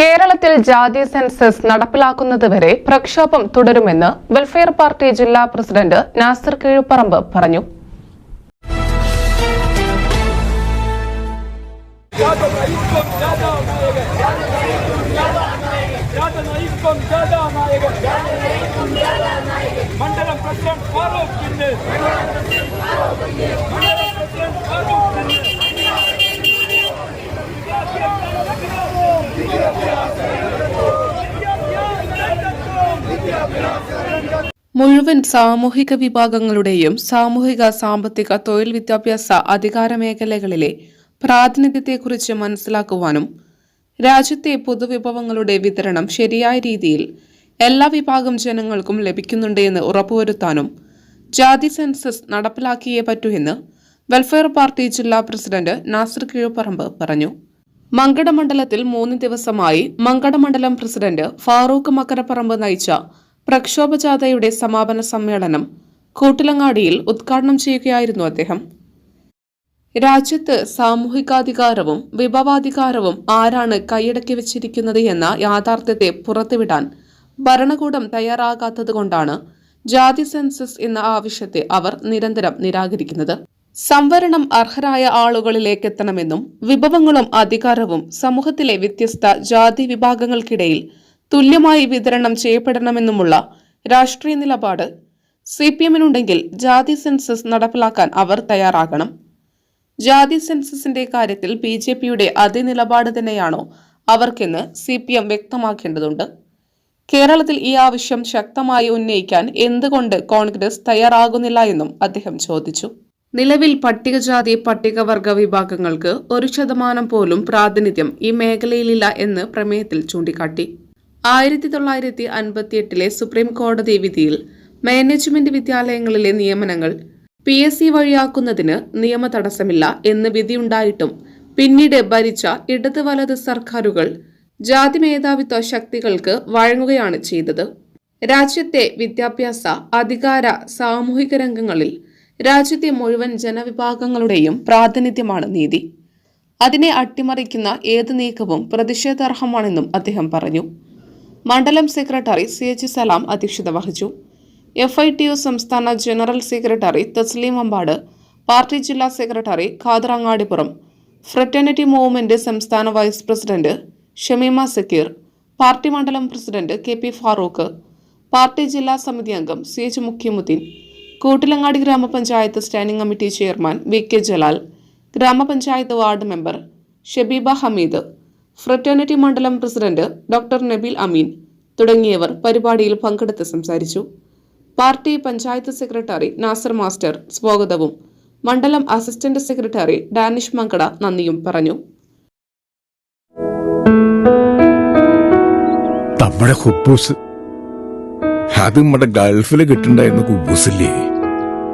കേരളത്തിൽ ജാതി സെൻസസ് നടപ്പിലാക്കുന്നത് വരെ പ്രക്ഷോഭം തുടരുമെന്ന് വെൽഫെയർ പാർട്ടി ജില്ലാ പ്രസിഡന്റ് നാസർ കീഴുപ്പറമ്പ് പറഞ്ഞു. മണ്ഡലം പ്രസിഡന്റ് ഫാറൂഖ് മണ്ഡലം പ്രസിഡന്റ് ഫാറൂഖ് മുഴുവൻ സാമൂഹിക വിഭാഗങ്ങളുടെയും സാമൂഹിക സാമ്പത്തിക തൊഴിൽ വിദ്യാഭ്യാസ അധികാര മേഖലകളിലെ പ്രാതിനിധ്യത്തെക്കുറിച്ച് മനസ്സിലാക്കുവാനും രാജ്യത്തെ പൊതുവിഭവങ്ങളുടെ വിതരണം ശരിയായ രീതിയിൽ എല്ലാ വിഭാഗം ജനങ്ങൾക്കും ലഭിക്കുന്നുണ്ടെന്ന് ഉറപ്പുവരുത്താനും ജാതി സെൻസസ് നടപ്പിലാക്കിയേ പറ്റൂ എന്ന് വെൽഫെയർ പാർട്ടി ജില്ലാ പ്രസിഡന്റ് നാസർ കീഴുപറമ്പ് പറഞ്ഞു. മങ്കട മണ്ഡലത്തിൽ മൂന്ന് ദിവസമായി മങ്കട പ്രസിഡന്റ് ഫാറൂഖ് മക്കരപ്പറമ്പ് നയിച്ച പ്രക്ഷോഭ ജാഥയുടെ സമാപന സമ്മേളനം കൂട്ടിലങ്ങാടിയിൽ ഉദ്ഘാടനം ചെയ്യുകയായിരുന്നു അദ്ദേഹം. രാജ്യത്ത് സാമൂഹികാധികാരവും വിഭവാധികാരവും ആരാണ് കൈയടക്കി വെച്ചിരിക്കുന്നത് എന്ന യാഥാർത്ഥ്യത്തെ പുറത്തുവിടാൻ ഭരണകൂടം തയ്യാറാകാത്തതുകൊണ്ടാണ് ജാതി സെൻസസ് എന്ന ആവശ്യത്തെ അവർ നിരന്തരം നിരാകരിക്കുന്നത്. സംവരണം അർഹരായ ആളുകളിലേക്ക് എത്തണമെന്നും വിഭവങ്ങളും അധികാരവും സമൂഹത്തിലെ വ്യത്യസ്ത ജാതി വിഭാഗങ്ങൾക്കിടയിൽ തുല്യമായി വിതരണം ചെയ്യപ്പെടണമെന്നുമുള്ള രാഷ്ട്രീയ നിലപാട് സി പി എമ്മിനുണ്ടെങ്കിൽ ജാതി സെൻസസ് നടപ്പിലാക്കാൻ അവർ തയ്യാറാകണം. ജാതി സെൻസസിന്റെ കാര്യത്തിൽ ബി ജെ പിയുടെ അതേ നിലപാട് തന്നെയാണോ അവർക്കെന്ന് സി പി എം വ്യക്തമാക്കേണ്ടതുണ്ട്. കേരളത്തിൽ ഈ ആവശ്യം ശക്തമായി ഉന്നയിക്കാൻ എന്തുകൊണ്ട് കോൺഗ്രസ് തയ്യാറാകുന്നില്ല എന്നും അദ്ദേഹം ചോദിച്ചു. നിലവിൽ പട്ടികജാതി പട്ടികവർഗ വിഭാഗങ്ങൾക്ക് ഒരു ശതമാനം പോലും പ്രാതിനിധ്യം ഈ മേഖലയിലില്ല എന്ന് പ്രമേയത്തിൽ ചൂണ്ടിക്കാട്ടി. ആയിരത്തി തൊള്ളായിരത്തി അൻപത്തിയെട്ടിലെ സുപ്രീം കോടതി വിധിയിൽ മാനേജ്മെന്റ് വിദ്യാലയങ്ങളിലെ നിയമനങ്ങൾ പി എസ് സി വഴിയാക്കുന്നതിന് നിയമ തടസ്സമില്ല എന്ന് വിധിയുണ്ടായിട്ടും പിന്നീട് ഭരിച്ച ഇടത് വലത് സർക്കാരുകൾ ജാതി മേധാവിത്വ ശക്തികൾക്ക് വഴങ്ങുകയാണ് ചെയ്തത്. രാജ്യത്തെ വിദ്യാഭ്യാസ അധികാര സാമൂഹിക രംഗങ്ങളിൽ രാജ്യത്തെ മുഴുവൻ ജനവിഭാഗങ്ങളുടെയും പ്രാതിനിധ്യമാണ് നീതി. അതിനെ അട്ടിമറിക്കുന്ന ഏത് നീക്കവും പ്രതിഷേധാർഹമാണെന്നും അദ്ദേഹം പറഞ്ഞു. മണ്ഡലം സെക്രട്ടറി സി എച്ച് സലാം അധ്യക്ഷത വഹിച്ചു. എഫ് ഐ ടി യു സംസ്ഥാന general secretary Thasleem Ambat party ജില്ലാ secretary Khader Angadippuram fraternity movement സംസ്ഥാന vice president Shameema Sakkeer party മണ്ഡലം president K P Farooq party ജില്ലാ സമിതി അംഗം സി എച്ച് മുഖ്യമുദ്ദീൻ കൂട്ടിലങ്ങാടി ഗ്രാമപഞ്ചായത്ത് standing committee chairman V K Jalal ഗ്രാമപഞ്ചായത്ത് ward member Shabeeba Hameed fraternity മണ്ഡലം president doctor Nabeel Ameen തുടങ്ങിയവർ പരിപാടിയിൽ പങ്കെടുത്ത് സംസാരിച്ചു. Party panchayat secretary Nasar master സ്വാഗതവും. മണ്ഡലം അസിസ്റ്റന്റ് സെക്രട്ടറി ഡാനിഷ് മങ്കട നന്ദിയും പറഞ്ഞു. നമ്മുടെ കുബൂസ് അത് നമ്മുടെ ഗൾഫിൽ കിട്ടുണ്ടായിരുന്ന കുബൂസില്ലേ?